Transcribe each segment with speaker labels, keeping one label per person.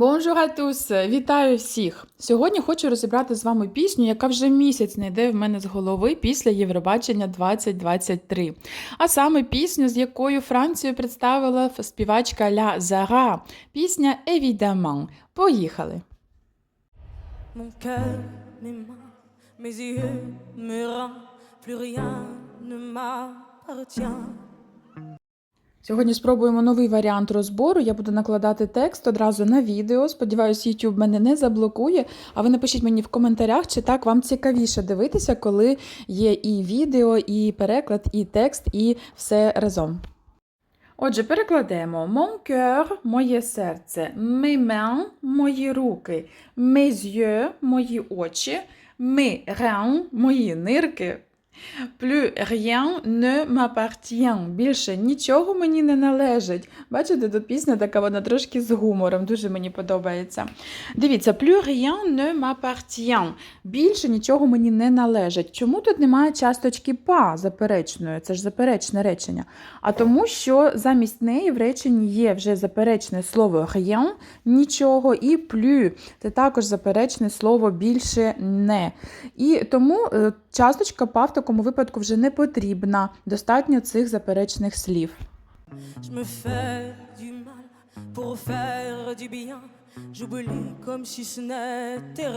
Speaker 1: À tous! Вітаю всіх! Сьогодні хочу розібрати з вами пісню, яка вже місяць не йде в мене з голови після Євробачення 2023. А саме пісню, з якою Францію представила співачка Ля Зара. Пісня Évidemment. Поїхали!
Speaker 2: Mon cœur, mes mains, mes yeux, mes reins, plus rien ne m'appartient.
Speaker 1: Сьогодні спробуємо новий варіант розбору. Я буду накладати текст одразу на відео. Сподіваюсь, YouTube мене не заблокує. А ви напишіть мені в коментарях, чи так вам цікавіше дивитися, коли є і відео, і переклад, і текст, і все разом. Отже, перекладемо Mon cœur – моє серце, mes mains – мої руки, mes yeux – мої очі, mes reins – мої нирки. Plus rien ne m'appartient. Більше нічого мені не належить. Бачите, тут пісня така, вона трошки з гумором, дуже мені подобається. Дивіться, plus rien ne m'appartient. Більше нічого мені не належить. Чому тут немає часточки па заперечної? Це ж заперечне речення. А тому, що замість неї в реченні є вже заперечне слово rien, нічого, і plus. Це також заперечне слово більше не. І тому е, часточка па в такому випадку вже не потрібна. Достатньо цих заперечних слів.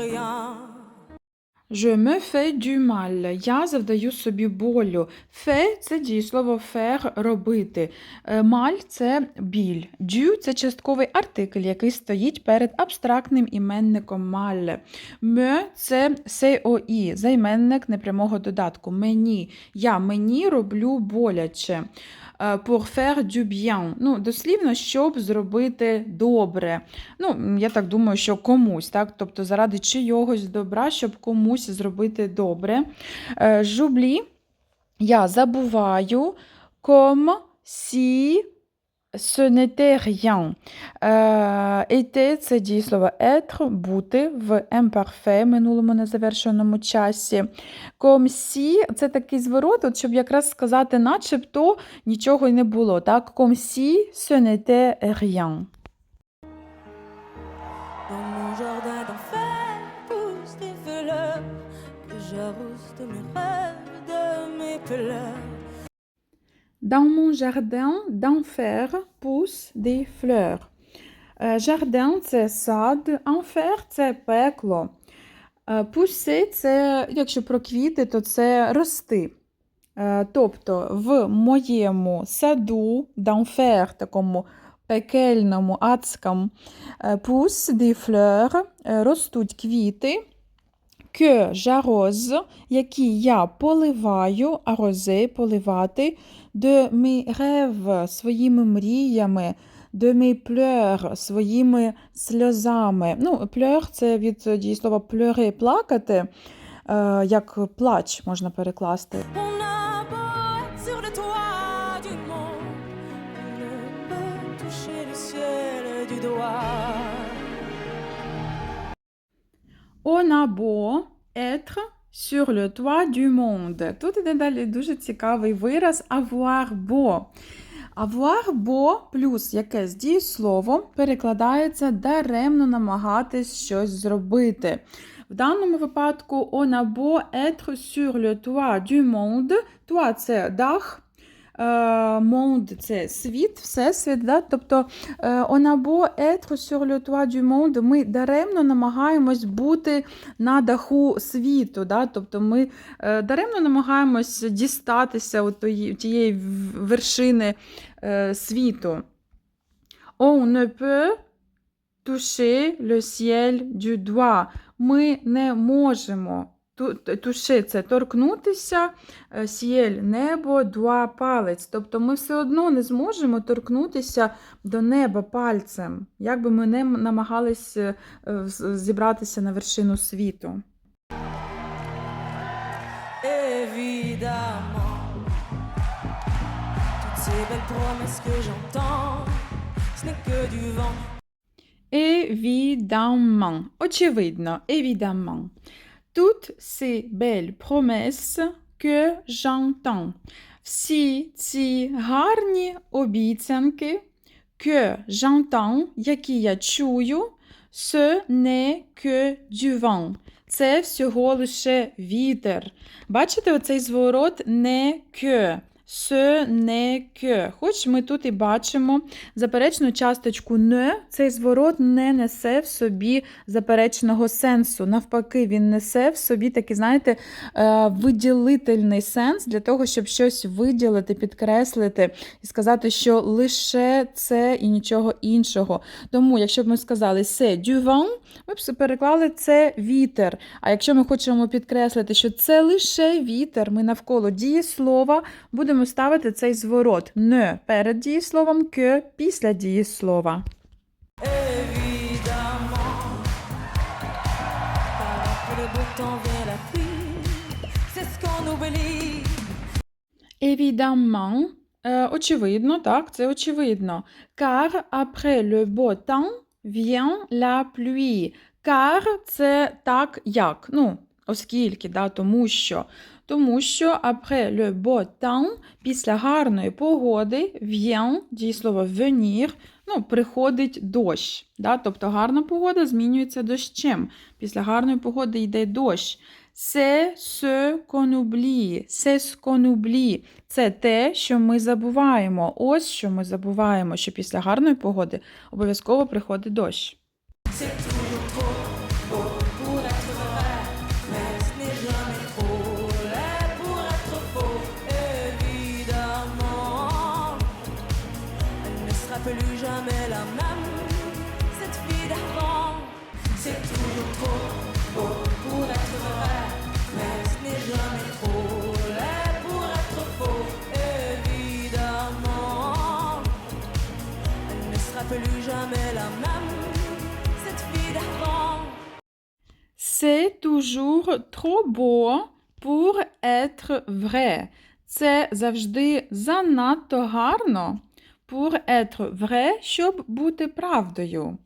Speaker 2: Je
Speaker 1: Je me fais du mal. Я завдаю собі болю. Фе це дієслово faire – робити. Е, Маль це біль. Дю це частковий артикль, який стоїть перед абстрактним іменником маль. Ме це COI, займенник непрямого додатку. Мені. Я мені роблю боляче. Е, Pour faire du bien. Ну, дослівно, щоб зробити добре. Ну, я так думаю, що комусь, так? Тобто заради чийогось добра, щоб комусь зробити добре. Е, Жублі я забуваю, comme si ce n'était rien. Е, Était – це дієслово être, бути в imparfait, минулому незавершеному часі. Comme si – це такий зворот, от, щоб якраз сказати, начебто нічого й не було. Так? Comme si ce n'était rien.
Speaker 2: J'arrose de mes rêves, de mes pleurs.
Speaker 1: Dans mon jardin d'enfer poussent des fleurs. Е, Жардин це сад, enfer – це пекло. Е, Pousser – це, якщо про квіти, то це рости. Е, Тобто в моєму саду, d'enfer, такому пекельному, адському, е, poussent des fleurs, е, ростуть квіти, que j'arrose, які я поливаю, arroser – поливати, de mes rêves – своїми мріями, de mes pleurs – своїми сльозами. Ну, pleur – це від дієслова pleurer – плакати, е, як плач можна перекласти.
Speaker 2: Du
Speaker 1: Beau être sur le toit du monde. Тут іде далі дуже цікавий вираз avoir beau. Avoir beau плюс якесь дієслово перекладається даремно намагатись щось зробити. В даному випадку on a beau être sur le toit du monde. Toit – це дах, monde – це світ, всесвіт. Да? Тобто е, on a beau être sur le toit ми даремно намагаємось бути на даху світу. Да? Тобто ми е, даремно намагаємось дістатися от тієї вершини е, світу. On ne peut toucher le ciel du doigt. Ми не можемо ту- toucher – це торкнутися, е, сієль небо, дуа палець. Тобто ми все одно не зможемо торкнутися до неба пальцем, як би ми не намагались е, е, зібратися на вершину світу.
Speaker 2: Évidemment.
Speaker 1: Очевидно, évidemment. Toutes ces belles promesses que j'entends. Всі ці гарні обіцянки, que j'entends, які я чую, Ce n'est que du vent. Це всього лише вітер. Бачите, оцей зворот не que. Ce n'est que. Хоч ми тут і бачимо заперечну часточку не, цей зворот не несе в собі заперечного сенсу. Навпаки, він несе в собі такий, знаєте, е, виділительний сенс для того, щоб щось виділити, підкреслити і сказати, що лише це і нічого іншого. Тому, якщо б ми сказали du vent, ми б переклали це вітер. А якщо ми хочемо підкреслити, що це лише вітер, ми навколо дієслова будемо ставити цей зворот не перед дієсловом, que після дієслова.
Speaker 2: Évidemment,
Speaker 1: е, очевидно, так, це очевидно. Car après le beau temps vient la pluie. Car це так як. Ну, оскільки, да, тому що. Тому що après le beau temps, після гарної погоди, vient, дієслово venir, ну, приходить дощ. Да? Тобто гарна погода змінюється дощем. Після гарної погоди йде дощ. C'est ce qu'on oublie. C'est. Це те, що ми забуваємо. Ось що ми забуваємо, що після гарної погоди обов'язково приходить дощ.
Speaker 2: Toujours trop beau pour être vrai.
Speaker 1: Це завжди занадто гарно pour être vrai, щоб бути правдою.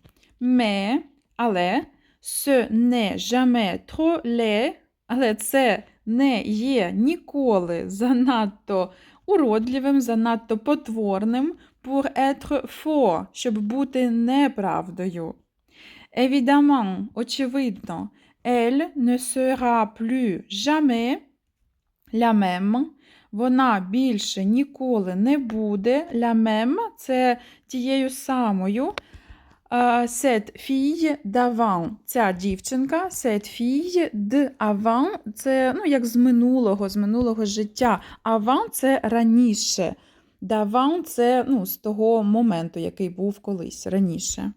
Speaker 1: Mais, але, ce n'est jamais trop laid, але це не є ніколи занадто уродливим, занадто потворним pour être faux, щоб бути неправдою. Évidemment, очевидно, elle ne sera plus jamais la même. Вона більше ніколи не буде. La même – це тією самою. Cette fille d'avant – ця дівчинка. Cette fille d'avant – це ну, як з минулого, з минулого життя. Avant – це раніше. D'avant – це ну, з того моменту, який був колись раніше.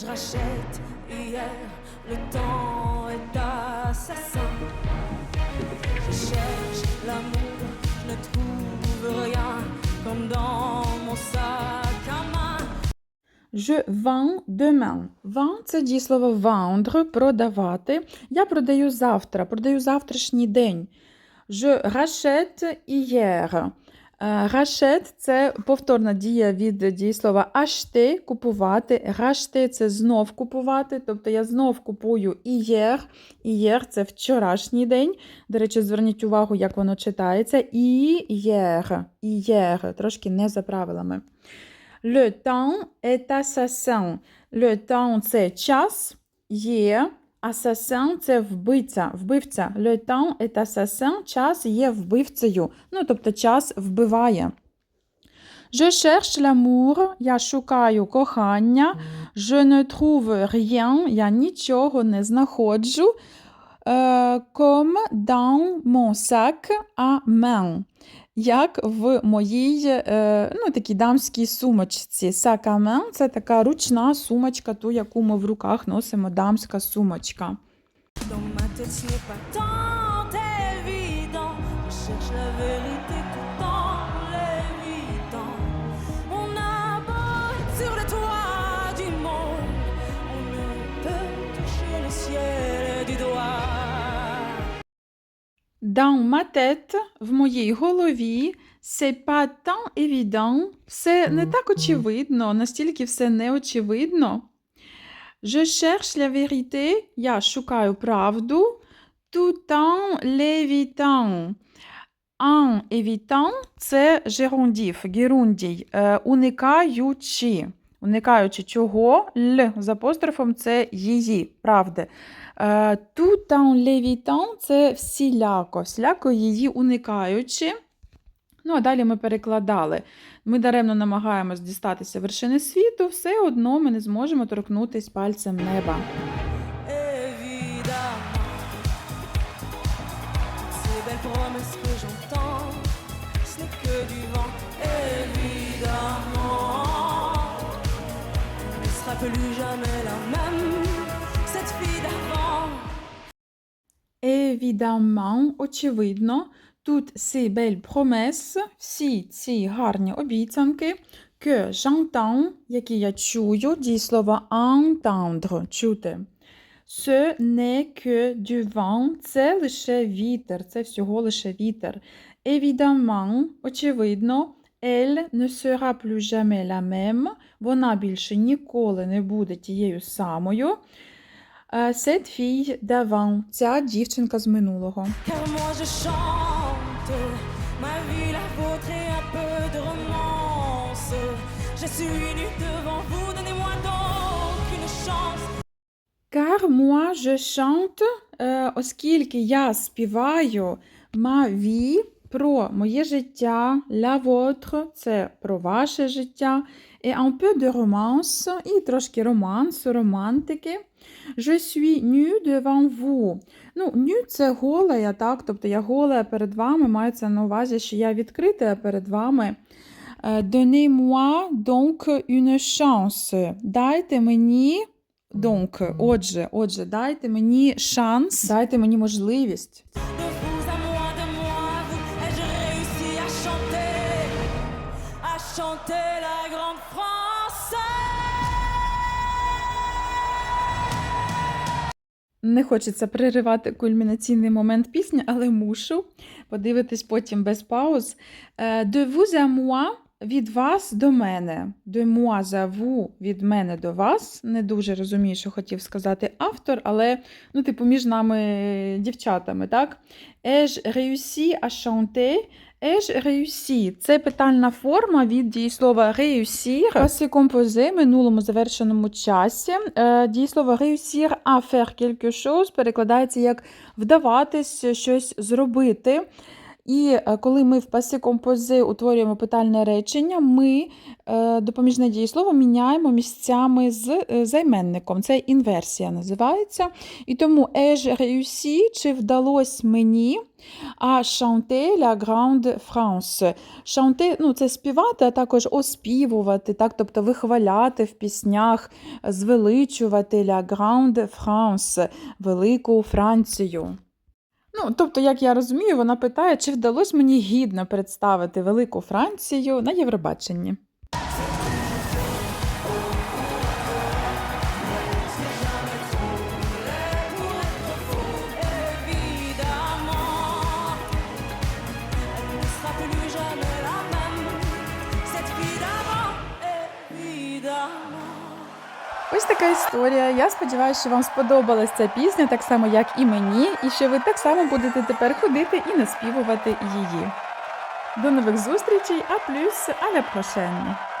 Speaker 2: Je rachète hier. Le temps est assassin. Je cherche l'amour, je ne trouve rien comme dans mon sac à main.
Speaker 1: Je vends demain. Vend – це дієслово vendre, продавати. Я продаю завтра, продаю завтрашній день. Je rachète hier. Е, Rachète – це повторна дія від дієслова acheter – купувати. Racheter – це знов купувати. Тобто я знов купую hier. Hier – це вчорашній день. До речі, зверніть увагу, як воно читається. Hier. Hier. Трошки не за правилами. Le temps est assassin. Le temps – це час, є. Assassin – це вбивця, вбивця. Le temps est assassin – час є вбивцею. Ну, тобто час вбиває. Je cherche l'amour – я шукаю кохання. Je ne trouve rien – я нічого не знаходжу. Е, comme dans mon sac à main як в моїй е, ну, такій дамській сумочці. Сакамен це така ручна сумочка, ту, яку ми в руках носимо, дамська сумочка.
Speaker 2: Dans ma tête,
Speaker 1: в моїй голові, c'est pas tant évident, все не так очевидно, настільки все не очевидно. Je cherche la vérité, я шукаю правду, tout en l'évitant. En évitant – це герундів, герундій, е, уникаючи. Уникаючи чого, л з апострофом це її, правди. Tout en l'évitant – це всіляко, всіляко її уникаючи. Ну, а далі ми перекладали. Ми даремно намагаємось дістатися вершини світу, все одно ми не зможемо торкнутися пальцем неба.
Speaker 2: plus jamais la même, cette fille d'avant.
Speaker 1: Évidemment, очевидно, тут ces belles promesses, всі ці гарні обіцянки, que j'entends, які я чую, дієслово entendre, чути. Ce n'est que du vent, це лише вітер, це всього лише вітер. Évidemment, очевидно, elle ne sera plus jamais la même, вона більше ніколи не буде тією самою. Е, Cette fille d'avant, ця дівчинка з минулого.
Speaker 2: Car moi je chante
Speaker 1: е, оскільки я співаю ma vie про моє життя, la vôtre – це про ваше життя, et un peu de romance, і трошки романсу, романтики. Je suis nu devant vous. Ну, ню – це гола, так, тобто я гола перед вами, мається на увазі, що я відкрита перед вами. Е, Donnez-moi donc une chance. Дайте мені Donc, отже, отже, дайте мені шанс, дайте мені можливість. Не хочеться переривати кульмінаційний момент пісні, але мушу подивитись потім без пауз. Е, De vous à moi від вас до мене. De moi à vous від мене до вас. Не дуже розумію, що хотів сказати автор, але ну, типу, між нами дівчатами, так? Ai-je réussi à chanter? Ai-je réussi? Це питальна форма від дієслова réussir. Passé composé, минулому завершеному часі. Е, Дієслово réussir à faire quelque перекладається як вдаватись щось зробити. І е, коли ми в пасі компози утворюємо питальне речення, ми е, допоміжне дієслово міняємо місцями з е, займенником. Це інверсія називається. І тому ai-je réussi, чи вдалось мені, а chanter la grande France. Chanter, ну, це співати, а також оспівувати, так, тобто вихваляти в піснях, звеличувати la grande France, велику Францію. Ну, тобто, як я розумію, вона питає, чи вдалося мені гідно представити велику Францію на Євробаченні. Така історія. Я сподіваюся, що вам сподобалась ця пісня, так само, як і мені, і що ви так само будете тепер ходити і наспівувати її. До нових зустрічей, а плюс, а la prochaine!